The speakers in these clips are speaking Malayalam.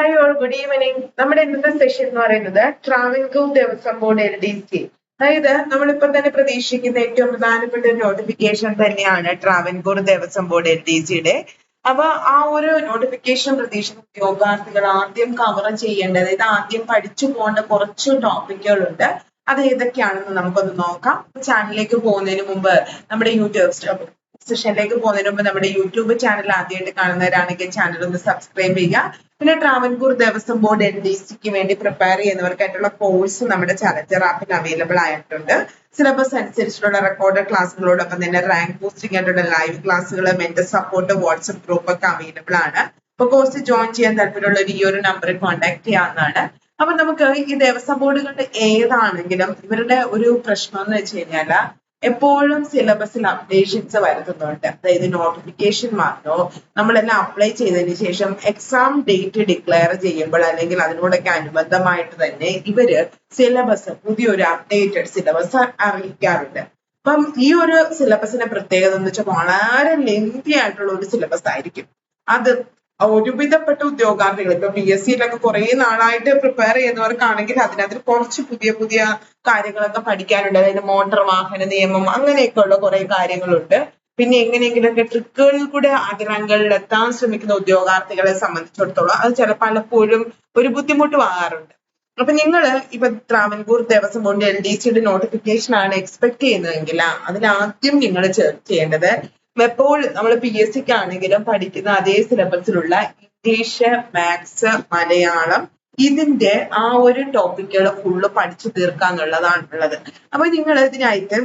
ഹായ് ഓൾ ഗുഡ് ഈവനിങ് നമ്മുടെ ഇന്നത്തെ സെഷൻ എന്ന് പറയുന്നത് Travancore Devaswom board L D C അതായത് നമ്മളിപ്പോ തന്നെ പ്രതീക്ഷിക്കുന്ന ഏറ്റവും പ്രധാനപ്പെട്ട നോട്ടിഫിക്കേഷൻ തന്നെയാണ് Travancore Devaswom board L D സിയുടെ അപ്പൊ ആ ഒരു നോട്ടിഫിക്കേഷൻ പ്രതീക്ഷിക്കുന്ന ഉദ്യോഗാർത്ഥികൾ ആദ്യം കവർ ചെയ്യേണ്ടത് അതായത് ആദ്യം പഠിച്ചു പോകേണ്ട കുറച്ച് ടോപ്പിക്കുകളുണ്ട് അത് ഏതൊക്കെയാണെന്ന് നമുക്കൊന്ന് നോക്കാം. ചാനലിലേക്ക് പോകുന്നതിന് മുമ്പ് നമ്മുടെ യൂട്യൂബ് സെഷനിലേക്ക് പോകുന്നതിന് മുമ്പ് നമ്മുടെ യൂട്യൂബ് ചാനൽ ആദ്യമായിട്ട് കാണുന്നവരാണെങ്കിൽ ചാനൽ ഒന്ന് സബ്സ്ക്രൈബ് ചെയ്യുക. പിന്നെ Travancore Devaswom board N D സിക്ക് വേണ്ടി പ്രിപ്പയർ ചെയ്യുന്നവർക്കായിട്ടുള്ള കോഴ്സ് നമ്മുടെ ചലഞ്ചർ ആപ്പിൽ അവൈലബിൾ ആയിട്ടുണ്ട്. സിലബസ് അനുസരിച്ചുള്ള റെക്കോർഡ് ക്ലാസ്സുകളോടൊപ്പം തന്നെ റാങ്ക് പോസ്റ്റിംഗ് ആയിട്ടുള്ള ലൈവ് ക്ലാസ്സുകൾ മെന്റൽ സപ്പോർട്ട് വാട്സ്ആപ്പ് ഗ്രൂപ്പ് ഒക്കെ അവൈലബിൾ ആണ്. അപ്പൊ കോഴ്സ് ജോയിൻ ചെയ്യാൻ താല്പര്യമുള്ള ഈ ഒരു നമ്പറിൽ കോൺടാക്ട് ചെയ്യാവുന്നതാണ്. അപ്പൊ നമുക്ക് ഈ ദേവസ്വം ബോർഡുകളുടെ ഏതാണെങ്കിലും ഇവരുടെ ഒരു പ്രശ്നം എന്ന് വെച്ച് കഴിഞ്ഞാൽ എപ്പോഴും സിലബസിൽ അപ്ഡേഷൻസ് വരുത്തുന്നുണ്ട്. അതായത് നോട്ടിഫിക്കേഷൻ വന്നോ നമ്മളെല്ലാം അപ്ലൈ ചെയ്തതിന് ശേഷം എക്സാം ഡേറ്റ് ഡിക്ലെയർ ചെയ്യുമ്പോൾ അല്ലെങ്കിൽ അതിനോടൊക്കെ അനുബന്ധമായിട്ട് തന്നെ ഇവർ സിലബസ് പുതിയൊരു അപ്ഡേറ്റഡ് സിലബസ് അറിയിക്കാറുണ്ട്. അപ്പം ഈ ഒരു സിലബസിന്റെ പ്രത്യേകത എന്ന് വെച്ചാൽ വളരെ ലെങ്തി ആയിട്ടുള്ള ഒരു സിലബസ് ആയിരിക്കും. അത് ഒരുവിധപ്പെട്ട ഉദ്യോഗാർത്ഥികൾ ഇപ്പൊ പി എസ് സിയിലൊക്കെ കുറെ നാളായിട്ട് പ്രിപ്പയർ ചെയ്യുന്നവർക്കാണെങ്കിൽ അതിനകത്ത് കുറച്ച് പുതിയ പുതിയ കാര്യങ്ങളൊക്കെ പഠിക്കാനുണ്ട്. അതായത് മോട്ടോർ വാഹന നിയമം അങ്ങനെയൊക്കെ ഉള്ള കുറെ കാര്യങ്ങളുണ്ട്. പിന്നെ എങ്ങനെയെങ്കിലുമൊക്കെ ട്രിക്കുകളിൽ കൂടെ ആഗ്രഹങ്ങളിൽ എത്താൻ ശ്രമിക്കുന്ന ഉദ്യോഗാർത്ഥികളെ സംബന്ധിച്ചിടത്തോളം അത് ചില പലപ്പോഴും ഒരു ബുദ്ധിമുട്ട് ബുദ്ധിമുട്ടുമാകാറുണ്ട്. അപ്പൊ നിങ്ങൾ ഇപ്പൊ Travancore Devaswom board L D സിയുടെ നോട്ടിഫിക്കേഷൻ ആണ് എക്സ്പെക്ട് ചെയ്യുന്നതെങ്കിൽ ആദ്യം നിങ്ങൾ ചെയ്യേണ്ടത് എപ്പോൾ നമ്മൾ പി എസ് സിക്ക് ആണെങ്കിലും പഠിക്കുന്ന അതേ സിലബസിലുള്ള ഇംഗ്ലീഷ് മാത്സ് മലയാളം ഇതിന്റെ ആ ഒരു ടോപ്പിക്കുകൾ ഫുള്ള് പഠിച്ചു തീർക്കുക എന്നുള്ളതാണ് ഉള്ളത് അപ്പൊ നിങ്ങൾ ഇതിനായിട്ട്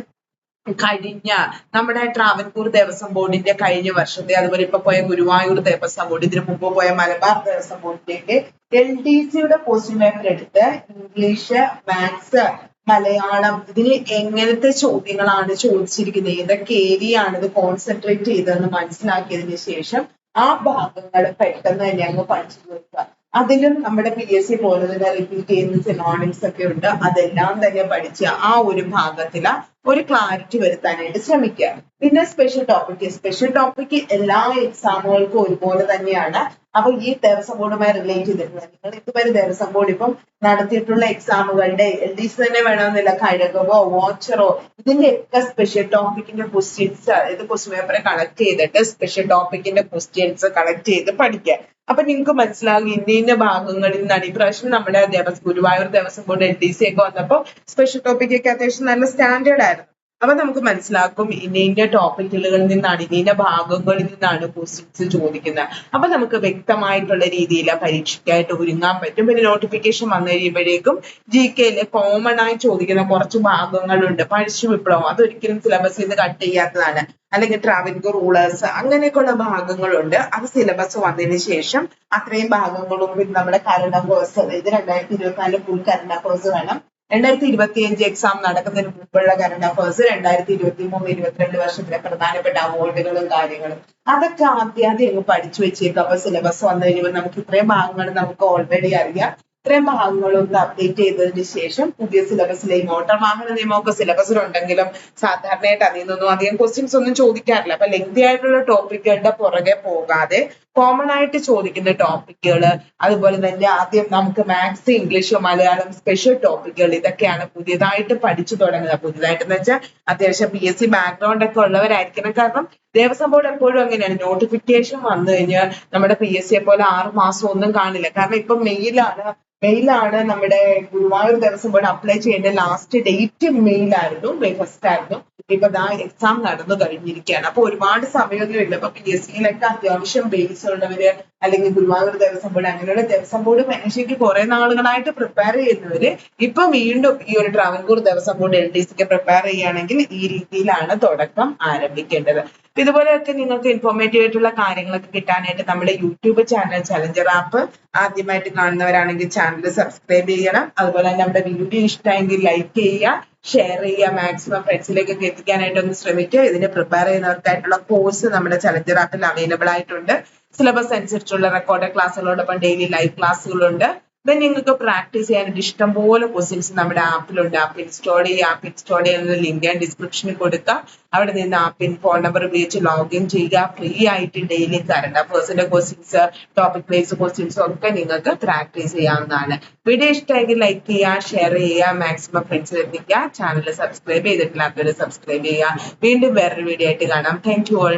കഴിഞ്ഞ നമ്മുടെ ട്രാവൻകൂർ ദേവസ്വം ബോർഡിന്റെ കഴിഞ്ഞ വർഷത്തെ അതുപോലെ ഇപ്പൊ പോയ ഗുരുവായൂർ ദേവസ്വം ബോർഡ് ഇതിനു മുമ്പ് പോയ മലബാർ ദേവസ്വം ബോർഡിലേക്ക് എൽ ഡി സിയുടെ പോസ്റ്റിംഗ് പേപ്പർ എടുത്ത് ഇംഗ്ലീഷ് മാത്സ് മലയാളം ഇതിൽ എങ്ങനത്തെ ചോദ്യങ്ങളാണ് ചോദിച്ചിരിക്കുന്നത്? ഏതൊക്കെ ഏരിയ ആണ് ഇത് കോൺസെൻട്രേറ്റ് ചെയ്തതെന്ന് മനസ്സിലാക്കിയതിന് ശേഷം ആ ഭാഗങ്ങൾ പെട്ടെന്ന് തന്നെ അങ്ങ് പഠിച്ചു തീർക്കുക. അതിലും നമ്മുടെ പി എസ് സി പോലെ തന്നെ റിപ്പീറ്റ് ചെയ്യുന്ന സിനോണിംസ് ഒക്കെ ഉണ്ട്. അതെല്ലാം തന്നെ പഠിച്ച് ആ ഒരു ഭാഗത്തിൽ ഒരു ക്ലാരിറ്റി വരുത്താനായിട്ട് ശ്രമിക്കുക. പിന്നെ സ്പെഷ്യൽ ടോപ്പിക് സ്പെഷ്യൽ ടോപ്പിക് എല്ലാ എക്സാമുകൾക്കും ഒരുപോലെ തന്നെയാണ്. അപ്പൊ ഈ ദേവസ്വം ബോർഡുമായി റിലേറ്റ് ചെയ്തിട്ടുള്ള നിങ്ങൾ ഇതുവരെ ദേവസ്വം ബോർഡ് ഇപ്പം നടത്തിയിട്ടുള്ള എക്സാമുകളുടെ എൽ ഡി സി തന്നെ വേണമെന്നില്ല. കഴകവോ വാച്ചറോ ഇതിന്റെ ഒക്കെ സ്പെഷ്യൽ ടോപ്പിക്കിന്റെ ക്വസ്റ്റ്യൻസ് ഇത് ക്വസ്റ്റ്യൻ പേപ്പറെ കളക്ട് ചെയ്തിട്ട് സ്പെഷ്യൽ ടോപ്പിക്കിന്റെ ക്വസ്റ്റ്യൻസ് കളക്ട് ചെയ്ത് പഠിക്കുക. അപ്പൊ നിങ്ങൾക്ക് മനസ്സിലാകും ഇന്ന ഭാഗങ്ങളിൽ നിന്നാണ് ഇപ്രാവശ്യം നമ്മുടെ Devaswom Guruvayur Devaswom board L D C ഒക്കെ വന്നപ്പോ സ്പെഷ്യൽ ടോപ്പിക് ഒക്കെ അത്യാവശ്യം നല്ല സ്റ്റാൻഡേർഡ് ആയിരുന്നു. അപ്പൊ നമുക്ക് മനസ്സിലാക്കും ഇന്ന ടോപ്പിക്കുകളിൽ നിന്നാണ് ഇന്ന ഭാഗങ്ങളിൽ നിന്നാണ് ക്വസ്റ്റ്യൻസ് ചോദിക്കുന്നത്. അപ്പൊ നമുക്ക് വ്യക്തമായിട്ടുള്ള രീതിയിൽ പരീക്ഷയ്ക്കായിട്ട് ഒരുങ്ങാൻ പറ്റും. പിന്നെ നോട്ടിഫിക്കേഷൻ വന്നു കഴിയുമ്പോഴേക്കും ജി കെയിൽ കോമൺ ആയി ചോദിക്കുന്ന കുറച്ച് ഭാഗങ്ങളുണ്ട്. പഴശ്ശി വിപ്ലവം അതൊരിക്കലും സിലബസിൽ നിന്ന് കട്ട് ചെയ്യാത്തതാണ്. അല്ലെങ്കിൽ ട്രാവൻകൂർ റൂളേഴ്സ് അങ്ങനെയൊക്കെയുള്ള ഭാഗങ്ങളുണ്ട്. അത് സിലബസ് വന്നതിന് ശേഷം അത്രയും ഭാഗങ്ങളും നമ്മുടെ കരണ കോഴ്സ് ഇത് രണ്ടായിരത്തി ഇരുപത്തിനാല് ഫുൾ കരണ കോഴ്സ് വേണം. രണ്ടായിരത്തി ഇരുപത്തി അഞ്ച് എക്സാം നടക്കുന്നതിന് മുമ്പുള്ള കറണ്ട് അഫേഴ്സ് രണ്ടായിരത്തി ഇരുപത്തി മൂന്ന് ഇരുപത്തിരണ്ട് വർഷത്തിലെ പ്രധാനപ്പെട്ട അവാർഡുകളും കാര്യങ്ങളും. അതൊക്കെ ആദ്യം ആദ്യം അങ്ങ് പഠിച്ചു വെച്ചേക്കും. അപ്പൊ സിലബസ് വന്നു കഴിയുമ്പോൾ നമുക്ക് ഇത്രയും ഭാഗങ്ങൾ നമുക്ക് ഓൾറെഡി അറിയാം. ഇത്രയും ഭാഗങ്ങളൊന്ന് അപ്ഡേറ്റ് ചെയ്തതിന് ശേഷം പുതിയ സിലബസിലെ മോട്ടോർ വാഹന നിയമമൊക്കെ സിലബസിലുണ്ടെങ്കിലും സാധാരണയായിട്ട് അതിൽ നിന്നൊന്നും അധികം ക്വസ്റ്റ്യൻസ് ഒന്നും ചോദിക്കാറില്ല. അപ്പൊ ലെങ്തി ആയിട്ടുള്ള ടോപ്പിക്കുകളുടെ പുറകെ പോകാതെ കോമൺ ആയിട്ട് ചോദിക്കുന്ന ടോപ്പിക്കുകൾ അതുപോലെ തന്നെ ആദ്യം നമുക്ക് മാത്സ് ഇംഗ്ലീഷ് മലയാളം സ്പെഷ്യൽ ടോപ്പിക്കുകൾ ഇതൊക്കെയാണ് പുതിയതായിട്ട് പഠിച്ചു തുടങ്ങുന്നത്. പുതിയതായിട്ട് എന്ന് വെച്ചാൽ അത്യാവശ്യം പി എസ് സി ബാക്ക്ഗ്രൗണ്ട് ഒക്കെ ഉള്ളവരായിരിക്കണം. കാരണം ദേവസ്വം ബോർഡ് എപ്പോഴും അങ്ങനെയാണ്. നോട്ടിഫിക്കേഷൻ വന്നു കഴിഞ്ഞാൽ നമ്മുടെ പി എസ് സിയെ പോലെ ആറ് മാസം ഒന്നും കാണില്ല. കാരണം ഇപ്പൊ മെയിലാണ് മെയിലാണ് നമ്മുടെ ഗുരുവായൂർ ദേവസ്വം ബോർഡ് അപ്ലൈ ചെയ്യേണ്ട ലാസ്റ്റ് ഡേറ്റ് മെയിലായിരുന്നു മെയ് ഫസ്റ്റ് ആയിരുന്നു. ഇപ്പൊ ദാ എക്സാം നടന്നു കഴിഞ്ഞിരിക്കുകയാണ്. അപ്പൊ ഒരുപാട് സമയമൊന്നും ഇല്ല. അപ്പൊ പി എസ് സിയിലൊക്കെ അത്യാവശ്യം ഉള്ളവര് അല്ലെങ്കിൽ ഗുരുവായൂർ ദേവസ്വം ബോർഡ് അങ്ങനെയുള്ള ദേവസ്വം ബോർഡ് പരീക്ഷയ്ക്ക് കുറെ നാളുകളായിട്ട് പ്രിപ്പയർ ചെയ്യുന്നവര് ഇപ്പൊ വീണ്ടും ഈ ഒരു Travancore Devaswom board L D സിക്ക് പ്രിപ്പയർ ചെയ്യുകയാണെങ്കിൽ ഈ രീതിയിലാണ് തുടക്കം ആരംഭിക്കേണ്ടത്. ഇതുപോലെയൊക്കെ നിങ്ങൾക്ക് ഇൻഫോർമേറ്റീവ് ആയിട്ടുള്ള കാര്യങ്ങളൊക്കെ കിട്ടാനായിട്ട് നമ്മുടെ യൂട്യൂബ് ചാനൽ ചലഞ്ചർ ആപ്പ് ആദ്യമായിട്ട് കാണുന്നവരാണെങ്കിൽ ചാനൽ സബ്സ്ക്രൈബ് ചെയ്യണം. അതുപോലെ തന്നെ നമ്മുടെ വീഡിയോ ഇഷ്ടമെങ്കിൽ ലൈക്ക് ചെയ്യുക ഷെയർ ചെയ്യുക മാക്സിമം ഫ്രണ്ട്സിലേക്കൊക്കെ എത്തിക്കാനായിട്ട് ഒന്ന് ശ്രമിക്കുക. ഇതിന് പ്രിപ്പയർ ചെയ്യുന്നവർക്കായിട്ടുള്ള കോഴ്സ് നമ്മുടെ ചലഞ്ചർ ആപ്പിൽ അവൈലബിൾ ആയിട്ടുണ്ട്. സിലബസ് അനുസരിച്ചുള്ള റെക്കോർഡ് ക്ലാസ്സുകളോടൊപ്പം ഡെയിലി ലൈവ് ക്ലാസ്സുകളുണ്ട് ദെൻ നിങ്ങൾക്ക് പ്രാക്ടീസ് ചെയ്യാനായിട്ട് ഇഷ്ടംപോലെ ക്വസ്റ്റ്യൻസ് നമ്മുടെ ആപ്പിലുണ്ട് ആപ്പ് ഇൻസ്റ്റാൾ ചെയ്യുക ആപ്പ് ഇൻസ്റ്റാൾ ചെയ്യുന്ന ലിങ്ക് ഞാൻ ഡിസ്ക്രിപ്ഷനിൽ കൊടുക്കുക അവിടെ നിന്ന് ആപ്പിൻ ഫോൺ നമ്പർ ഉപയോഗിച്ച് ലോഗിൻ ചെയ്യുക. ഫ്രീ ആയിട്ട് ഡെയിലി കറണ്ട് അഫേഴ്സിന്റെ ക്വസ്റ്റ്യൻസ് ടോപ്പിക് വൈസ് ക്വസ്റ്റ്യൻസ് ഒക്കെ നിങ്ങൾക്ക് പ്രാക്ടീസ് ചെയ്യാവുന്നതാണ്. വീഡിയോ ഇഷ്ടമെങ്കിൽ ലൈക്ക് ചെയ്യുക ഷെയർ ചെയ്യുക മാക്സിമം ഫ്രണ്ട്സിൽ എത്തിക്കുക ചാനൽ സബ്സ്ക്രൈബ് ചെയ്തിട്ടില്ലാത്തവർ സബ്സ്ക്രൈബ് ചെയ്യുക. വീണ്ടും വേറൊരു വീഡിയോ ആയിട്ട് കാണാം. Thank you all